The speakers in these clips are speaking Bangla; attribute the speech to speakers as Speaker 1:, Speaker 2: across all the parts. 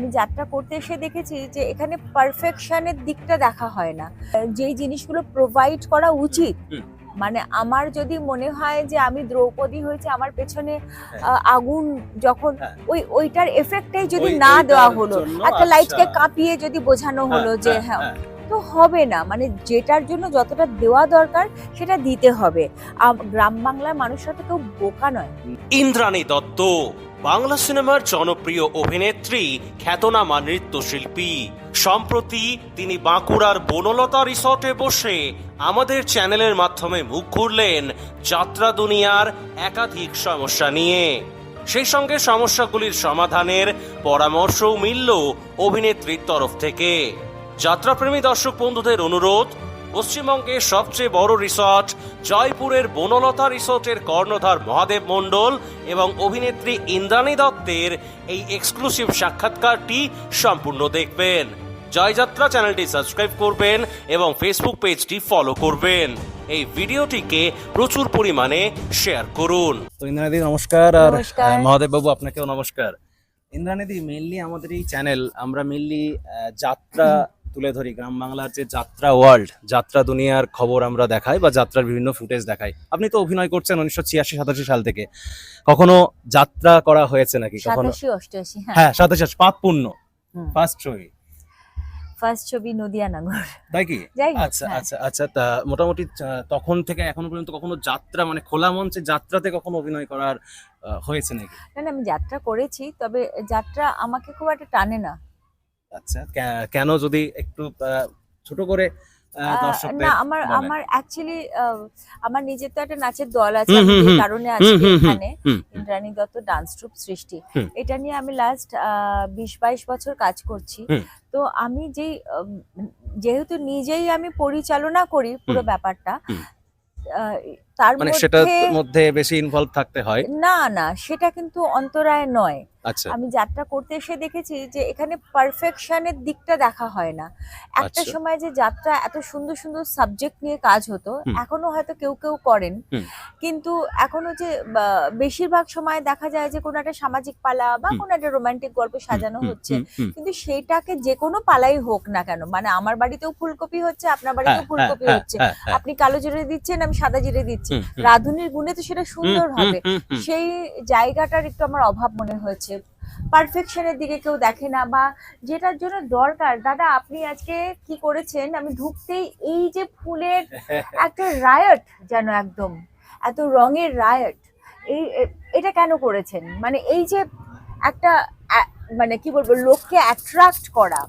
Speaker 1: আমি যাত্রা করতে এসে দেখেছি যে এখানে পারফেকশনের দিকটা দেখা হয় না যেই জিনিসগুলো প্রোভাইড করা উচিত মানে আমার যদি মনে হয় যে আমি দ্রৌপদী হয়েছে আমার পেছনে
Speaker 2: হ্যাঁ।
Speaker 1: আগুন যখন
Speaker 2: হ্যাঁ।
Speaker 1: ওই ওইটার এফেক্টটাই যদি না দেওয়া হলো একটা লাইটকে
Speaker 2: আচ্ছা।
Speaker 1: কাঁপিয়ে যদি বোঝানো হলো যে হ্যাঁ
Speaker 2: হ্যাঁ,
Speaker 1: তো হবে না। মানে যেটার জন্য যতটা দেওয়া দরকার সেটা দিতে হবে। আম- গ্রাম বাংলার মানুষরা তো কেউ বোকা নয়।
Speaker 3: ইন্দ্রাণী দত্ত, বাংলা সিনেমার জনপ্রিয় অভিনেত্রী, খ্যাতনামা নৃত্যশিল্পী। সম্প্রতি তিনি বাঁকুড়ার বনলতা রিসর্টে বসে আমাদের চ্যানেলের মাধ্যমে মুখ খুললেন যাত্রা দুনিয়ার একাধিক সমস্যা নিয়ে। সেই সঙ্গে সমস্যাগুলির সমাধানের পরামর্শও মিলল অভিনেত্রীর তরফ থেকে। যাত্রাপ্রেমী দর্শক বন্ধুদের অনুরোধ পশ্চিমবঙ্গের সবচেয়ে বড় রিসর্ট জয়পুরের বনলতা রিসর্টের কর্ণধার মহাদেব মণ্ডল এবং অভিনেত্রী ইন্দ্রাণী দত্তের এই এক্সক্লুসিভ সাক্ষাৎকারটি সম্পূর্ণ দেখবেন। জয়যাত্রা চ্যানেলটি সাবস্ক্রাইব করবেন এবং ফেসবুক পেজটি ফলো করবেন। এই ভিডিওটিকে প্রচুর পরিমাণে শেয়ার করুন।
Speaker 2: তো ইন্দ্রাণীদি নমস্কার আর। মহাদেব বাবু আপনাকেও নমস্কার। ইন্দ্রাণীদি মেনলি আমাদের এই চ্যানেল আমরা মেনলি যাত্রা তুলে ধরি গ্রাম বাংলার যে যাত্রা ওয়ার্ল্ড যাত্রা দুনিয়ার খবর আমরা দেখাই বা যাত্রার বিভিন্ন ফুটেজ দেখাই। আপনি তো অভিনয় করছেন উনিশশো ছিয়াশি সাতাশি সাল থেকে। কখনো যাত্রা করা হয়েছে নাকি? কখনো?
Speaker 1: হ্যাঁ।
Speaker 2: হ্যাঁ সাতাশি পাপ পূর্ণ। ফার্স্ট ছবি।
Speaker 1: ফার্স্ট ছবি নদিয়া নাগর।
Speaker 2: তাই কি? আচ্ছা
Speaker 1: হ্যাঁ।
Speaker 2: আচ্ছা আচ্ছা তা মোটামুটি তখন থেকে এখনও পর্যন্ত কখনো যাত্রা মানে খোলা মঞ্চে যাত্রাতে কখনো অভিনয় করার হয়েছে নাকি?
Speaker 1: না আমি যাত্রা করেছি তবে যাত্রা আমাকে খুব একটা টানে না।
Speaker 2: আচ্ছা কেন যদি একটু ছোট করে
Speaker 1: না আমার আমার অ্যাকচুয়ালি আমার নিজের তো একটা নাচের দল আছে। কারণে আজকে এখানে। ইন্দ্রাণী দত্ত ডান্স ট্রুপ সৃষ্টি। এটা নিয়ে আমি লাস্ট বিশ বাইশ বছর কাজ করছি। তো আমি যেই যেহেতু নিজেই আমি পরিচালনা করি পুরো ব্যাপারটা তার
Speaker 2: মানে সেটার
Speaker 1: মধ্যে
Speaker 2: বেশি ইনভলভ থাকতে হয়?
Speaker 1: না না সেটা কিন্তু অন্তরায় নয়।
Speaker 2: আচ্ছা।
Speaker 1: আমি যাত্রা করতে এসে দেখেছি যে এখানে পারফেকশনের দিকটা দেখা হয় না। একটা
Speaker 2: আচ্ছা।
Speaker 1: সময় যে যাত্রা এত সুন্দর সুন্দর সাবজেক্ট নিয়ে কাজ হতো এখনও হয়তো কেউ কেউ করেন। কিন্তু এখনও যে বেশিরভাগ সময় দেখা যায় যে কোনো একটা সামাজিক পালা বা। কোনো একটা রোমান্টিক গল্প সাজানো হচ্ছে। কিন্তু সেইটাকে যে কোনো পালাই হোক না কেন মানে আমার বাড়িতেও ফুলকপি হচ্ছে আপনার বাড়িতেও
Speaker 2: হ্যাঁ,
Speaker 1: ফুলকপি
Speaker 2: হ্যাঁ,
Speaker 1: হচ্ছে।
Speaker 2: হ্যাঁ।
Speaker 1: আপনি কালো জিরে দিচ্ছেন আমি সাদা জিরে দিচ্ছি।
Speaker 2: হুম,
Speaker 1: রাঁধুনির গুণে তো সেটা সুন্দর হবে। সেই জায়গাটার একটু আমার অভাব মনে হয়েছে। পারফেকশনের দিকে কেউ দেখে না বা যেটার জন্য দরকার। দাদা আপনি আজকে কি করেছেন? আমি ঢুকতেই এই যে ফুলের একটা রায়ট যেন একদম এত রঙের রায়ট এই এটা কেন করেছেন? মানে এই যে একটা মানে কি বলব লোককে অ্যাট্রাক্ট করা।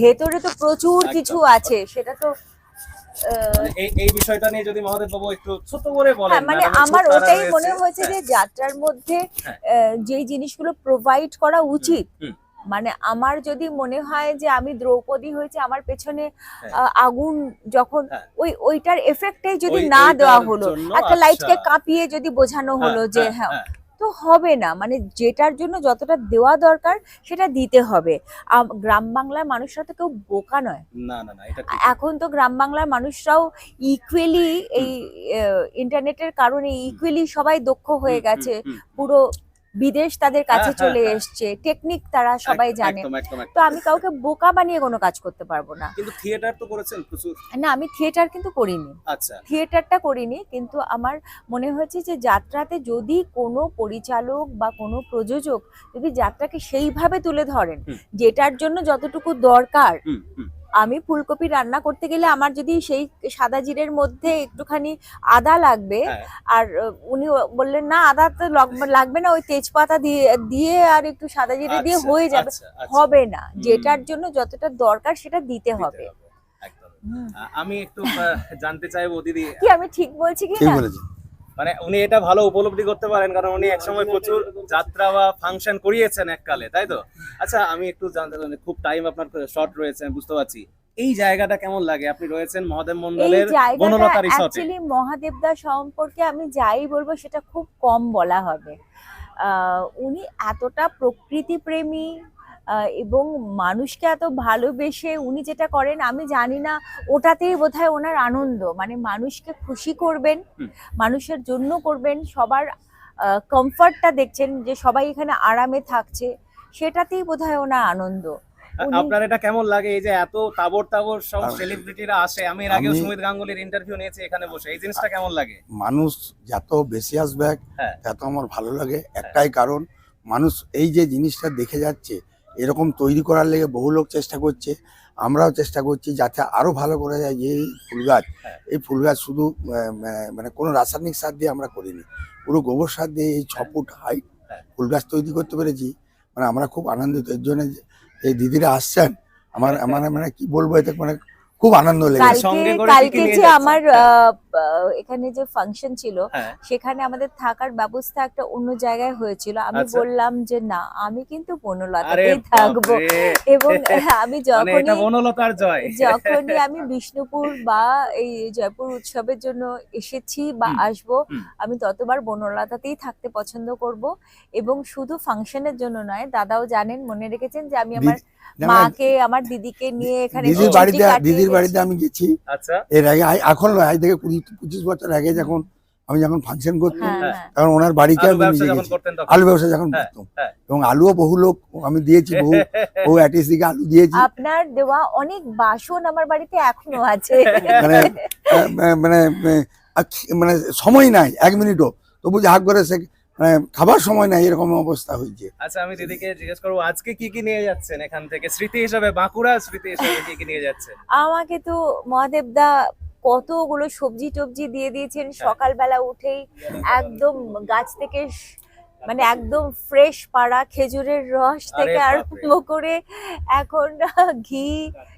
Speaker 1: ভেতরে তো প্রচুর কিছু আছে সেটা তো
Speaker 2: এই এই বিষয়টা নিয়ে যদি মহাদেব বাবু একটু ছোট করে বলেন
Speaker 1: হ্যাঁ মানে আমার ওটাই মনে হয়েছে যে যাত্রার মধ্যে
Speaker 2: হ্যাঁ।
Speaker 1: যেই জিনিসগুলো প্রোভাইড করা উচিত মানে আমার যদি মনে হয় যে আমি দ্রৌপদী হয়েছে আমার পেছনে
Speaker 2: হ্যাঁ।
Speaker 1: আগুন যখন
Speaker 2: হ্যাঁ।
Speaker 1: ওই ওইটার এফেক্টটাই যদি না দেওয়া হলো একটা
Speaker 2: আচ্ছা।
Speaker 1: লাইটকে কাঁপিয়ে যদি বোঝানো হলো যে হ্যাঁ তো হবে না। মানে যেটার জন্য যতটা দেওয়া দরকার সেটা দিতে হবে। গ্রাম বাংলার মানুষরা তো কেউ বোকা নয়।
Speaker 2: না না না এটা
Speaker 1: এখন তো গ্রাম বাংলার মানুষরাও ইকুয়ালি এই ইন্টারনেটের কারণে ইকুয়ালি সবাই দক্ষ হয়ে গেছে। পুরো বিদেশ তাদের কাছে
Speaker 2: হ্যাঁ,
Speaker 1: চলে
Speaker 2: হ্যাঁ,
Speaker 1: এসছে টেকনিক তারা সবাই জানে। তো আমি কাউকে বোকা বানিয়ে কোনো কাজ করতে পারব না।
Speaker 2: কিন্তু থিয়েটার তো করেছেন প্রচুর।
Speaker 1: না আমি থিয়েটার কিন্তু করিনি।
Speaker 2: আচ্ছা।
Speaker 1: থিয়েটারটা করিনি কিন্তু আমার মনে হয়েছে যে যাত্রাতে যদি কোনো পরিচালক বা কোনো প্রযোজক যদি যাত্রাকে সেইভাবে তুলে ধরেন যেটার জন্য যতটুকু দরকার। আমি ফুলকপি রান্না করতে গেলে আমার যদি সেই সাদা জিরের মধ্যে একটুখানি আদা লাগবে
Speaker 2: হ্যাঁ।
Speaker 1: আর উনি বললেন না আদা তো লাগবে না ওই তেজপাতা দিয়ে দিয়ে আর একটু সাদা জিরে দিয়ে
Speaker 2: আচ্ছা,
Speaker 1: হয়ে যাবে।
Speaker 2: আচ্ছা, আচ্ছা।
Speaker 1: হবে না। যেটার জন্য যতটা দরকার সেটা দিতে হবে।
Speaker 2: আমি একটু জানতে চাইব দিদি।
Speaker 1: কি আমি ঠিক বলছি কি না?
Speaker 4: বলেছি
Speaker 2: মানে উনি এটা ভালো উপলব্ধি করতে পারেন কারণ উনি একসময় প্রচুর যাত্রা বা ফাংশন করিয়েছেন এককালে তাই তো? আচ্ছা আমি একটু জানতে মানে খুব টাইম আপনার শর্ট রয়েছে আমি বুঝতে পারছি। এই জায়গাটা কেমন লাগে? আপনি রয়েছেন মহাদেব মন্ডলের বনলতা রিসর্টে
Speaker 1: অ্যাকচুয়ালি মহাদেবদা সম্পর্কে আমি যাই বলব সেটা খুব কম বলা হবে। আহ, উনি এতটা প্রকৃতি প্রেমী এবং মানুষকে এত ভালোবেসে উনি যেটা করেন আমি জানি না ওটাতেই বোধহয় ওনার আনন্দ। মানে মানুষকে খুশি করবেন মানুষের জন্য করবেন সবার কমফর্টটা দেখছেন যে সবাই এখানে আরামে থাকছে সেটাতেই বোধহয় ওনার আনন্দ।
Speaker 2: আপনার এটা কেমন লাগে? এই যে এত তাবর তাবর সব সেলিব্রিটিরা আসে আমি এর আগেও সুমিত গাঙ্গুলির ইন্টারভিউ নিয়েছি এখানে বসে। এই জিনিসটা কেমন লাগে?
Speaker 4: মানুষ যত বেশি আসবে
Speaker 2: হ্যাঁ।
Speaker 4: তত আমার ভালো লাগে। একটাই কারণ মানুষ এই যে জিনিসটা দেখে যাচ্ছে এরকম তৈরি করার লেগে বহু লোক চেষ্টা করছে আমরাও চেষ্টা করছি যাতে আরও ভালো করা যায় যে এই ফুল গাছ
Speaker 2: হ্যাঁ।
Speaker 4: এই ফুল গাছ শুধু মানে কোনো রাসায়নিক সার দিয়ে আমরা করিনি পুরো গোবর সার দিয়ে এই ছ ফুট হাইট
Speaker 2: হ্যাঁ।
Speaker 4: ফুল গাছ তৈরি করতে পেরেছি মানে আমরা খুব আনন্দিত এর জন্য যে- এই দিদিরা আসছেন আমার আমার মানে কি বলব এতে মানে খুব আনন্দ লেগেছে
Speaker 1: কালকে যে আমার এখানে যে ফাংশন ছিল
Speaker 2: হ্যাঁ।
Speaker 1: সেখানে আমাদের থাকার ব্যবস্থা একটা অন্য জায়গায় হয়েছিল। আমি
Speaker 2: আচ্ছা।
Speaker 1: বললাম যে না আমি কিন্তু বনলতাতেই থাকব। এবং আমি
Speaker 2: মানে এটা
Speaker 1: যখনই
Speaker 2: বনলতার জয়।
Speaker 1: যখনই আমি বিষ্ণুপুর বা এই জয়পুর উৎসবের জন্য এসেছি বা আসব আমি ততবার বনলতাতেই থাকতে পছন্দ করব। এবং শুধু ফাংশনের জন্য নয় দাদাও জানেন মনে রেখেছেন যে আমি আমার মাকে আমার দিদিকে নিয়ে এখানে
Speaker 4: দিদির বাড়িতে দিদির বাড়িতে আমি গেছি।
Speaker 2: আচ্ছা।
Speaker 4: এর আগে এখন নয় আজ থেকে কুড়ি পঁচিশ বছর আগে যখন আমি যখন ফাংশন করতাম
Speaker 1: হ্যাঁ
Speaker 2: হ্যাঁ।
Speaker 4: তখন ওনার বাড়িতে
Speaker 2: আলু
Speaker 4: আমি নিজে গেছি। আলু ব্যবসা যখন
Speaker 2: হ্যাঁ,
Speaker 4: করতাম। এবং আলুও বহু লোক আমি দিয়েছি বহু বহু অ্যাটিস দিকে আলু দিয়েছি।
Speaker 1: আপনার দেওয়া অনেক বাসন আমার বাড়িতে এখনও আছে।
Speaker 4: মানে মানে মানে সময় নাই এক মিনিটও। তবু যা করে সে মানে খাবার সময় নাই এরকম অবস্থা হয়েছে।
Speaker 2: আচ্ছা আমি দিদিকে জিজ্ঞেস করব আজকে কি কি নিয়ে যাচ্ছেন এখান থেকে? স্মৃতি হিসাবে বাঁকুড়া স্মৃতি হিসাবে কি কি নিয়ে যাচ্ছেন?
Speaker 1: আমাকে তো মহাদেব দা কতগুলো সবজি টবজি দিয়ে দিয়েছেন। সকালবেলা উঠেই একদম গাছ থেকে মানে একদম ফ্রেশ পাড়া খেজুরের রস থেকে। আরম্ভ করে এখন ঘি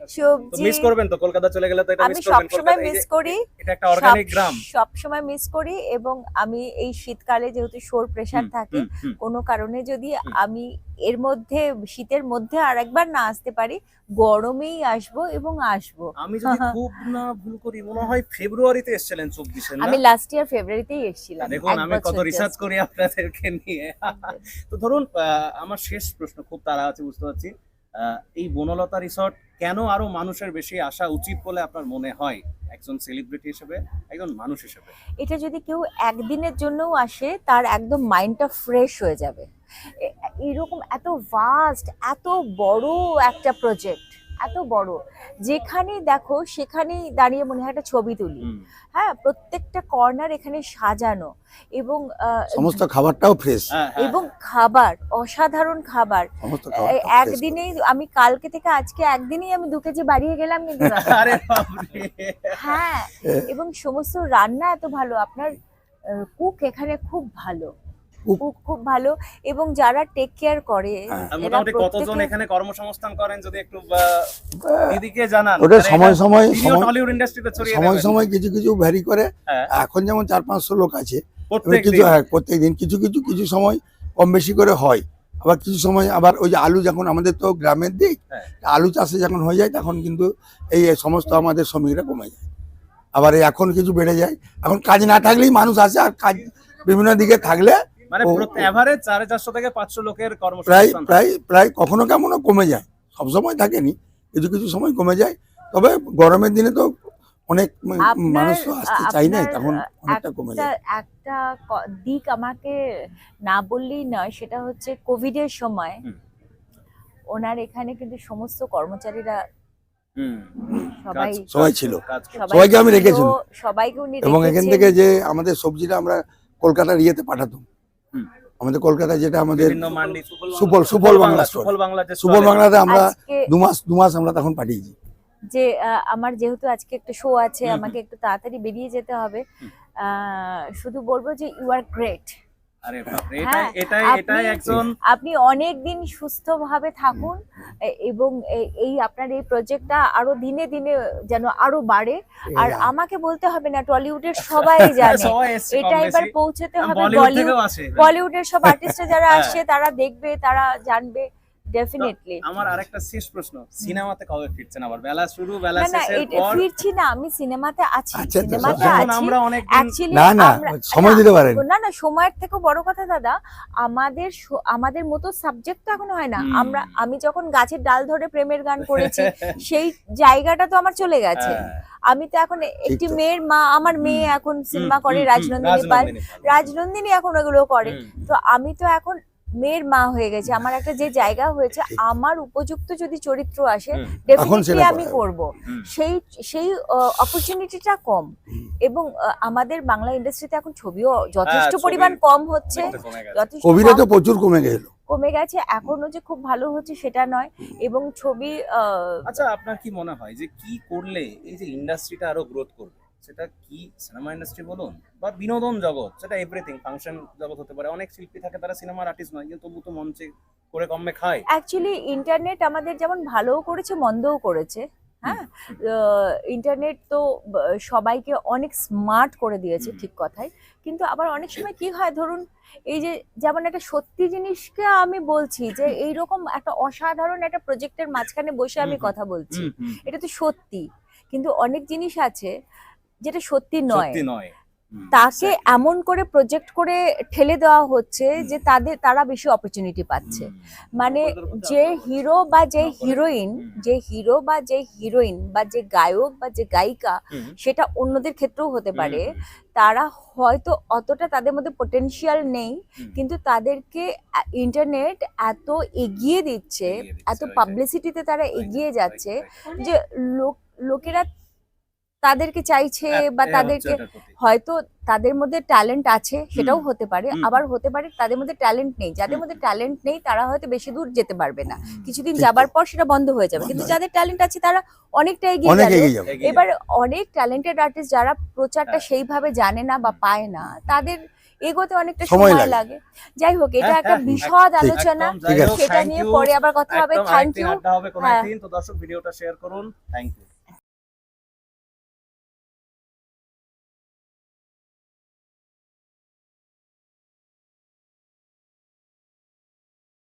Speaker 2: তো
Speaker 1: সবজি
Speaker 2: মিস করবেন তো? কলকাতা চলে গেলে তো এটা
Speaker 1: আমি
Speaker 2: মিস করবেন।
Speaker 1: সবসময় মিস করি।
Speaker 2: এটা একটা অর্গানিক গ্রাম।
Speaker 1: সবসময় মিস করি এবং আমি এই শীতকালে যেহেতু শোর প্রেশার
Speaker 2: হুম,
Speaker 1: থাকে। কোনো কারণে যদি আমি এর মধ্যে শীতের মধ্যে আর একবার না আসতে পারি গরমেই আসব এবং আসব।
Speaker 2: আমি যদি খুব না ভুল করি মনে হয় ফেব্রুয়ারিতে এসেছিলেন চব্বিশে না?
Speaker 1: আমি লাস্ট ইয়ার ফেব্রুয়ারিতেই এসেছিলাম
Speaker 2: দেখুন আমি কত রিসার্চ করি আপনাদেরকে নিয়ে। তো ধরুন আমার শেষ প্রশ্ন খুব তারা আছে বুঝতে পারছি। এই বনলতা রিসর্ট কেন আরও মানুষের বেশি আসা উচিত বলে আপনার মনে হয়? একজন সেলিব্রিটি হিসেবে একজন মানুষ হিসেবে।
Speaker 1: এটা যদি কেউ একদিনের জন্যও আসে তার একদম মাইন্ডটা ফ্রেশ হয়ে যাবে। এরকম এত ভাস্ট এত বড় একটা প্রজেক্ট এত বড়। যেখানেই দেখো সেখানেই দাঁড়িয়ে মনে হয় একটা ছবি তুলি। হ্যাঁ প্রত্যেকটা কর্নার এখানে সাজানো এবং আহ,
Speaker 4: সমস্ত খাবারটাও ফ্রেশ
Speaker 2: হ্যাঁ, হ্যাঁ,
Speaker 1: এবং খাবার অসাধারণ খাবার। একদিনেই আমি কালকে থেকে আজকে একদিনেই আমি দু কেজি বাড়িয়ে গেলাম কিন্তু হ্যাঁ এবং সমস্ত রান্না এত ভালো। আপনার কুক এখানে খুব ভালো। খুব ভালো এবং যারা টেক কেয়ার করে
Speaker 4: হ্যাঁ।
Speaker 2: মোটামুটি কতজন এখানে কর্মসংস্থান করেন যদি একটু দিদিকে জানান
Speaker 4: ওটা
Speaker 2: মানে
Speaker 4: সময় সময় সময়
Speaker 2: টলিউড ইন্ডাস্ট্রিতে ছড়িয়ে
Speaker 4: সময় সময় কিছু কিছু ভ্যারি করে
Speaker 2: হ্যাঁ।
Speaker 4: এখন যেমন চার পাঁচশো লোক আছে কিছু
Speaker 2: দিন।
Speaker 4: হ্যাঁ প্রত্যেক দিন কিছু কিছু কিছু সময় কম বেশি করে হয় আবার কিছু সময় আবার ওই যে আলু যখন আমাদের তো গ্রামের দিক
Speaker 2: হ্যাঁ।
Speaker 4: আলু চাষে যখন হয়ে যায় তখন কিন্তু এই সমস্ত আমাদের শ্রমিকরা কমে যায় আবার এখন কিছু বেড়ে যায় এখন কাজ না থাকলেই মানুষ আসে আর কাজ বিভিন্ন দিকে থাকলে
Speaker 2: মানে এভারেজ সাড়ে চারশো থেকে পাঁচশো লোকের
Speaker 4: প্রায়
Speaker 2: কর্মসংস্থান
Speaker 4: প্রায় প্রায় কখনো কেমনও কমে যায়। সব সময় থাকেনি কিছু কিছু সময় কমে যায়। তবে গরমের দিনে তো অনেক মানুষ তো আসতে চাই না তখন অনেকটা কমে যায়।
Speaker 1: একটা দিক আমাকে না বললেই নয় সেটা হচ্ছে কোভিড এর সময় ওনার এখানে কিন্তু সমস্ত কর্মচারীরা
Speaker 2: হুম,
Speaker 1: সবাই
Speaker 4: সবাই ছিল। সবাইকে আমি রেখেছি।
Speaker 1: সবাইকে উনি
Speaker 4: এবং এখান থেকে যে আমাদের সবজিটা আমরা কলকাতার ইয়েতে পাঠাতাম। আমাদের কলকাতায় যেটা আমাদের সুফল সুফল বাংলা।
Speaker 2: সুফল
Speaker 4: বাংলাতে আমরা দু মাস দু মাস আমরা তখন পাঠিয়েছি
Speaker 1: যে আমার যেহেতু আজকে একটা শো আছে। আমাকে একটু তাড়াতাড়ি বেরিয়ে যেতে হবে আহ, শুধু বলব যে ইউ আর গ্রেট
Speaker 2: আরে বাপরে
Speaker 1: হ্যাঁ,
Speaker 2: এটাই এটাই
Speaker 1: আপনি-
Speaker 2: এটাই একজন
Speaker 1: আপনি অনেক দিন সুস্থভাবে থাকুন এবং এই আপনার এই প্রজেক্টটা আরও দিনে দিনে যেন আরও বাড়ে। আর আমাকে বলতে হবে না টলিউডের সবাই জানে। এটা এবার পৌঁছাতে হবে
Speaker 2: বলিউড
Speaker 1: বলিউডের সব আর্টিস্টরা যারা
Speaker 2: আসে
Speaker 1: আসছে তারা দেখবে তারা জানবে। ডেফিনেটলি
Speaker 2: আমার আরেকটা শেষ প্রশ্ন সিনেমাতে কবে ফিরছেন আবার? বেলা শুরু বেলা শেষের পর?
Speaker 1: ফিরছি না আমি সিনেমাতে আছি।
Speaker 4: আচ্ছা,
Speaker 1: সিনেমাতে
Speaker 4: এখন
Speaker 2: এখন
Speaker 1: আছি।
Speaker 2: আমরা অনেক
Speaker 1: অ্যাকচুয়ালি
Speaker 4: না না সময় দিতে পারেন।
Speaker 1: না না সময়ের থেকেও বড় কথা দাদা আমাদের আমাদের মতো সাবজেক্ট তো এখন হয় না। আমরা আমি যখন গাছের ডাল ধরে প্রেমের গান করেছি সেই জায়গাটা তো আমার চলে গেছে। আমি তো এখন একটি মেয়ের মা আমার মেয়ে এখন সিনেমা করে রাজনন্দিনী পাল। রাজনন্দিনী এখন ওগুলো করে। তো আমি তো এখন মেয়ের মা হয়ে গেছে আমার একটা যে জায়গা হয়েছে আমার উপযুক্ত যদি চরিত্র আসে ডেফিনেটলি আমি
Speaker 4: করা
Speaker 1: করব সেই সেই অপরচুনিটিটা কম। এবং আমাদের বাংলা ইন্ডাস্ট্রিতে এখন ছবিও যথেষ্ট পরিমাণ কম হচ্ছে যথেষ্ট
Speaker 4: কবিরা তো প্রচুর কমে গেল।
Speaker 1: কমে গেছে এখনও যে খুব ভালো হচ্ছে সেটা নয়। এবং ছবি
Speaker 2: আচ্ছা আপনার কি মনে হয় যে কি করলে এই যে ইন্ডাস্ট্রিটা আরও গ্রোথ করবে? সেটা কি সিনেমা ইন্ডাস্ট্রি বলুন বা বিনোদন জগৎ সেটা এভরিথিং ফাংশন জগৎ হতে পারে। অনেক শিল্পী থাকে তারা সিনেমার আর্টিস্ট নয় কিন্তু তবু তো মঞ্চে করে কমে খায়।
Speaker 1: অ্যাকচুয়ালি ইন্টারনেট আমাদের যেমন ভালোও করেছে মন্দও করেছে হ্যাঁ? ইন্টারনেট তো সবাইকে অনেক স্মার্ট করে দিয়েছে ঠিক কথাই। কিন্তু আবার অনেক সময় কি হয় ধরুন এই যে যেমন একটা সত্যি জিনিসকে আমি বলছি যে এইরকম একটা অসাধারণ একটা প্রজেক্টের মাঝখানে বসে আমি। কথা বলছি। এটা তো সত্যি। কিন্তু অনেক জিনিস আছে যেটা সত্যি নয়।
Speaker 2: সত্যি নয়।
Speaker 1: তাকে এমন করে প্রজেক্ট করে ঠেলে দেওয়া হচ্ছে যে তাদের তারা বেশি অপরচুনিটি পাচ্ছে। মানে যে হিরো বা যে হিরোইন যে হিরো বা যে হিরোইন বা যে গায়ক বা যে গায়িকা সেটা অন্যদের ক্ষেত্রেও হতে পারে। তারা হয়তো অতটা তাদের মধ্যে পোটেনশিয়াল নেই কিন্তু তাদেরকে ইন্টারনেট এত এগিয়ে দিচ্ছে এত. পাবলিসিটিতে তারা এগিয়ে যাচ্ছে যে লোক লোকেরা তাদেরকে চাইছে বা তাদেরকে হয়তো তাদের মধ্যে ট্যালেন্ট আছে সেটাও হতে পারে। আবার হতে পারে তাদের মধ্যে ট্যালেন্ট নেই। যাদের মধ্যে ট্যালেন্ট নেই তারা হয়তো বেশি দূর যেতে পারবে না। কিছুদিন যাবার পর সেটা বন্ধ হয়ে যাবে। কিন্তু যাদের ট্যালেন্ট আছে তারা অনেকটা এগিয়ে
Speaker 4: যাবে।
Speaker 1: এবার অনেক ট্যালেন্টেড আর্টিস্ট যারা প্রচারটা
Speaker 2: হ্যাঁ।
Speaker 1: সেইভাবে জানে না বা পায় না তাদের এগোতে অনেকটা
Speaker 4: সময় লাগে।
Speaker 1: যাই হোক এটা
Speaker 2: হ্যাঁ,
Speaker 1: একটা
Speaker 2: হ্যাঁ,
Speaker 1: বিশদ আলোচনা। সেটা নিয়ে পরে আবার কথা হবে। থ্যাংক ইউ হ্যাঁ।
Speaker 2: দর্শক ভিডিওটা শেয়ার করুন। Thank you